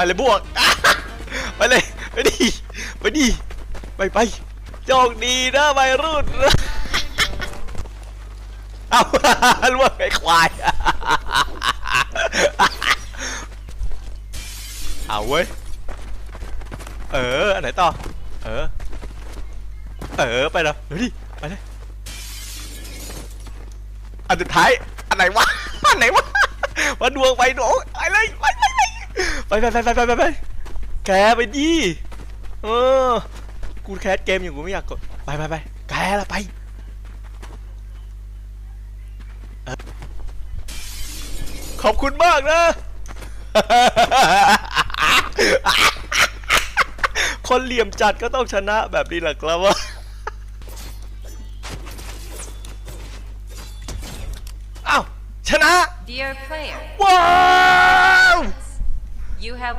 ไปเลยบวกไปเลยไปดิไปดิไปไปโชคดีนะวัยรุ่นเอาล่วงไอ้ควายเอาเว้ยเอออันไหนต่อเออเออไปแล้วเฮ้ยดิไปเลยอันสุดท้ายอันไหนวะอันไหนวะมาดวงไปดวงไปเลยไป ไปไปไปไปไปไปไปแกไปดิเออกูแคสเกมอยู่กูไม่อยากกดไปไปไปแกละไปขอบคุณมากนะ คนเหลี่ยมจัดก็ต้องชนะแบบนี้แหละครับว่าอ้าวชนะว้า